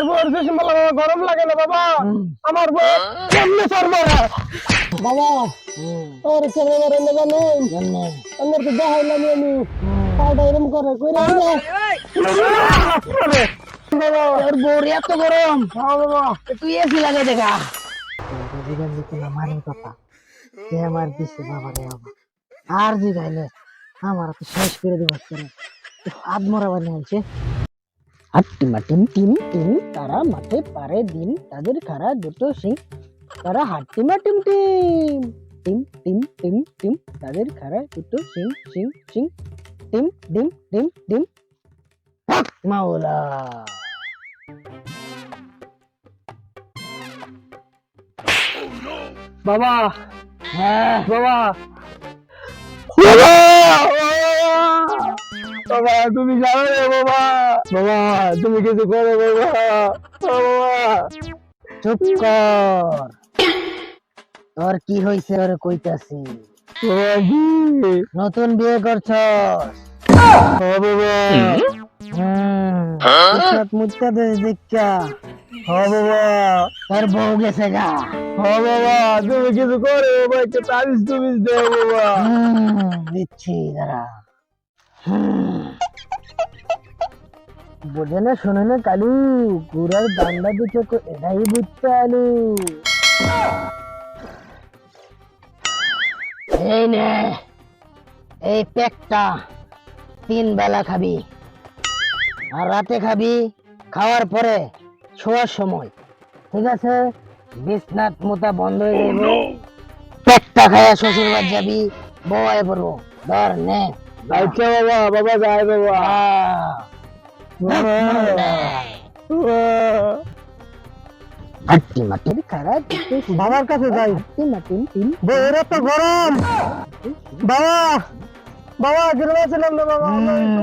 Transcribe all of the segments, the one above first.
আমার বউর বাবা গরম লাগে না বাবা। আমার বউ কেমনে সরবো বাবা ওর কেমনে মারে না জানেন আমার তো দেখাইলাম আমি পাউডার এরম করে তোর বউর এত গরম। হ্যাঁ বাবা। তুই এসি লাগে দেখা জীবন দিতে না মানে কথা। কে আমার দিছে বাবা রে বাবা? আর যে গাইলে আমার তো শেষ করে দেবো করে হাত মরা বানিয়ে আনছে। হাট্টিমা টিম টিম টিম তারা মাঠে পারে দিন, তাদের খারা দুটো সিং তারা হাট্টিমা টিম টিম টিম টিম টিম টিম, তাদের খারা দুটো সিং সিং সিং টিম ডিম ডিম ডিম মাওলা। বাবা হ্যাঁ বাবা। বাবা! বাবা তুমি জানো রে বাবা। বাবা তুমি কিছু করো বাবা। বাবা চুপ কর। তোর কি হইছে ওরে কইতাছি? নতুন বিয়ে করছস? বাবা। হুম দেশ দেখা বাবা। তোর বউ গেছে গা। বাবা তুমি কিছু করো বাবা একটা তাবিজ তুমিজ দেও বাবা। দিচ্ছি দাঁড়া। বোঝে না, শোনে না কালু গুড়ার দান্ডা দিচ্ছে কো এটাই বুঝতে আলু। এই নে, এই পেকটা তিন বেলা খাবি, আর রাতে খাবি খাওয়ার পরে শোয়ার সময়, ঠিক আছে? বিছনাথ মোতা বন্ধ হয়ে যাবে। পেটটা খায়া শ্বশুর বাড়ি যাবি বয়ে পড়ব। ধর, নে। আচ্ছা বাবা বাবা যায় বাবা হাট্টি মাটির খারাপ বাবার কাছে যাই বউর তো গরম বাবা বাবা গ্রামে ছিলাম না বাবা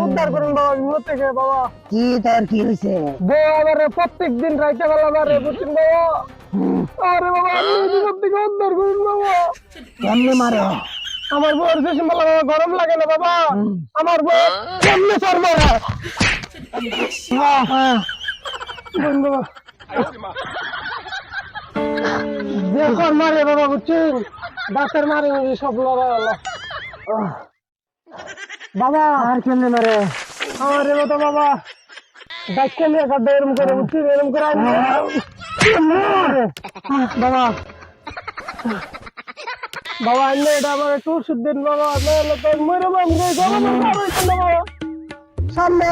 উদ্ধার করুন বাবা বিপদ থেকে বাবা কি তোর কি হয়েছে বউ আমার প্রত্যেক দিন রাইতে বেলা মারে বুঝছেন বাবা আরে বাবা বিপদ থেকে উদ্ধার করুন বাবা কেমনে মারো আমার বউর বেশি গরম লাগে না বাবা। আমার বউ কেমনে সরবো বাবা দেখুন মারে বাবা বুঝছেন? ডাক্তার মারে সব হলো। বাবা আর কেমনে মারে? আমার মতো বাবা। ডাক্তার নিয়ে কাটবে এরম করে বুঝছেন? এরম করে বাবা। বাবা আনলে এটা আমার একটু ওষুধ দিন বাবা মরে বাবা বাবা। সামনে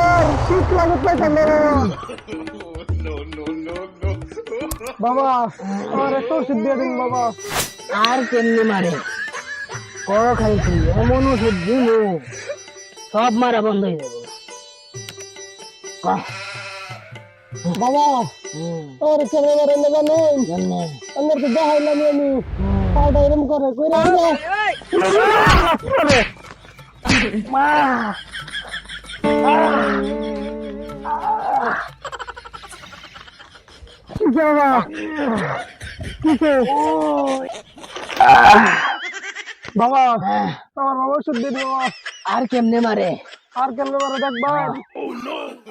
শীত পাইতাম না বাবা বাবা আমার একটু ওষুধ দিয়ে দিন বাবা। আর কেমনে মারে? করো খাইছি এমন ওষুধ দিল সব মারা বন্ধ হয়ে যাবে। বাবা আর কেন মারে না জানেন? কেমনে? আমার তো দেখাইলাম আমি। পাউডার এরম করে কইরা মা। বাবা বাবা আমার বাবা ওষুধ দিন বাবা আর কেমনে মারে? আর কেমনে মারে দেখবার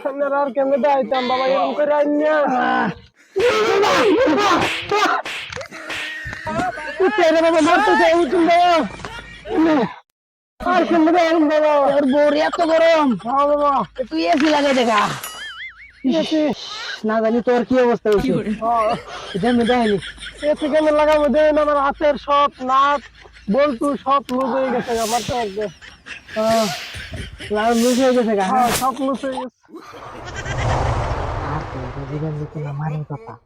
সামনে আর কেমনে দেখাইতাম বাবা এরকম করে আইনিয়া উঠে বাবা মারতে চাই উঠুন বাবা হ্যাঁ হ্যাঁ হাতের সব নাক বল্টু সব লুজ হয়ে গেছে আমার তো একদম লুজ হয়ে গেছে হ্যাঁ সব লুজ হয়ে গেছে না মানে কথা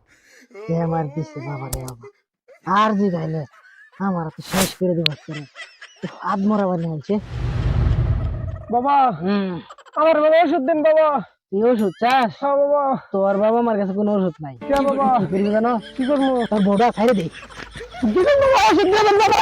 আমার দিছে বাবা রে বাবা আর যে গাইলে আমার তো শেষ করে দিব হাত মরা বানিয়ে আনছে। বাবা হুম। আমার বাবা ওষুধ দিন বাবা। তুই ওষুধ চাস? হ্যাঁ বাবা। তোর বাবা আমার কাছে কোনো ওষুধ নাই। বাবা? কি জানো? কি করব? তোর বউটা ছাড়ে দে। দিবেন বাবা ওষুধ দিবেন বাবা।